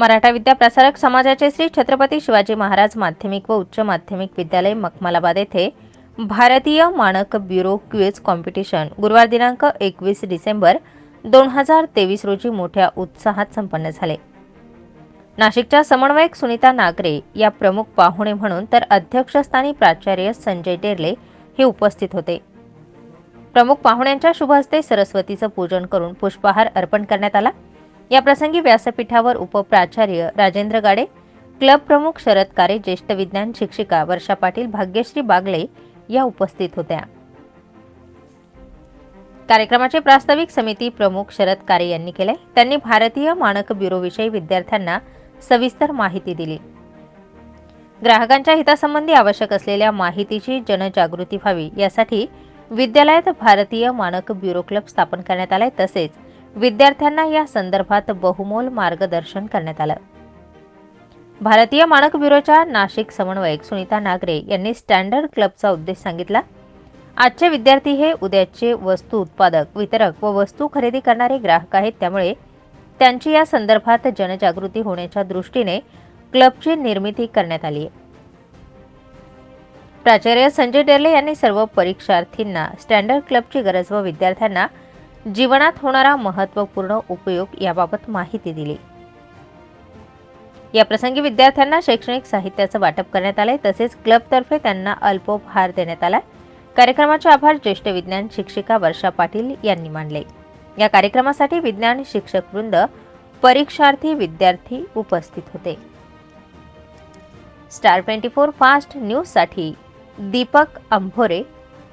मराठा विद्या प्रसारक समाजाचे श्री छत्रपती शिवाजी महाराज माध्यमिक व उच्च माध्यमिक विद्यालय मखमलाबाद येथे भारतीय मानक ब्युरो क्विज कॉम्पिटिशन गुरुवार दिनांक एकवीस डिसेंबर दोन हजार तेवीस रोजी मोठ्या उत्साहात संपन्न झाले. नाशिकच्या समन्वयक सुनीता नागरे या प्रमुख पाहुणे म्हणून तर अध्यक्षस्थानी प्राचार्य संजय डेरले हे उपस्थित होते. प्रमुख पाहुण्यांच्या शुभ हस्ते सरस्वतीचं पूजन करून पुष्पहार अर्पण करण्यात आला. याप्रसंगी व्यासपीठावर उपप्राचार्य राजेंद्र गाडे क्लब प्रमुख शरद कारे ज्येष्ठ विज्ञान शिक्षिका वर्षा पाटील भाग्यश्री बागले या उपस्थित होत्या. कार्यक्रमाचे प्रास्ताविक समिती प्रमुख शरद कारे यांनी केले. त्यांनी भारतीय मानक ब्युरोविषयी विद्यार्थ्यांना सविस्तर माहिती दिली. ग्राहकांच्या हितासंबंधी आवश्यक असलेल्या माहितीची जनजागृती व्हावी यासाठी विद्यालयात भारतीय मानक ब्युरो क्लब स्थापन करण्यात आलाय. तसेच विद्यार्थ्यांना या संदर्भात बहुमोल मार्गदर्शन करण्यात आलं. भारतीय मानक ब्युरोच्या नाशिक समन्वयक सुनीता नागरे यांनी स्टँडर्ड क्लबचा उद्देश सांगितला. आजचे विद्यार्थी हे उद्याचे वस्तू उत्पादक वितरक व वस्तू खरेदी करणारे ग्राहक आहेत. त्यामुळे त्यांची या संदर्भात जनजागृती होण्याच्या दृष्टीने क्लबची निर्मिती करण्यात आली आहे. प्राचार्य संजय डेर्ले यांनी सर्व परीक्षार्थींना स्टँडर्ड क्लबची गरज व विद्यार्थ्यांना जीवनात होणारा महत्त्वपूर्ण उपयोग याबाबत माहिती दिली. या प्रसंगी विद्यार्थ्यांना शैक्षणिक साहित्याचं वाटप करण्यात आलंय. तसेच क्लबतर्फे त्यांना अल्पोपहार देण्यात आला कार्यक्रमाचे आभार ज्येष्ठ विज्ञान शिक्षिका वर्षा पाटील यांनी मानले. या कार्यक्रमासाठी विज्ञान शिक्षक वृंद परीक्षार्थी विद्यार्थी उपस्थित होते. स्टार ट्वेंटी फोर फास्ट न्यूजसाठी दीपक अंभोरे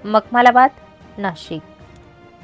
मखमालाबाद नाशिक.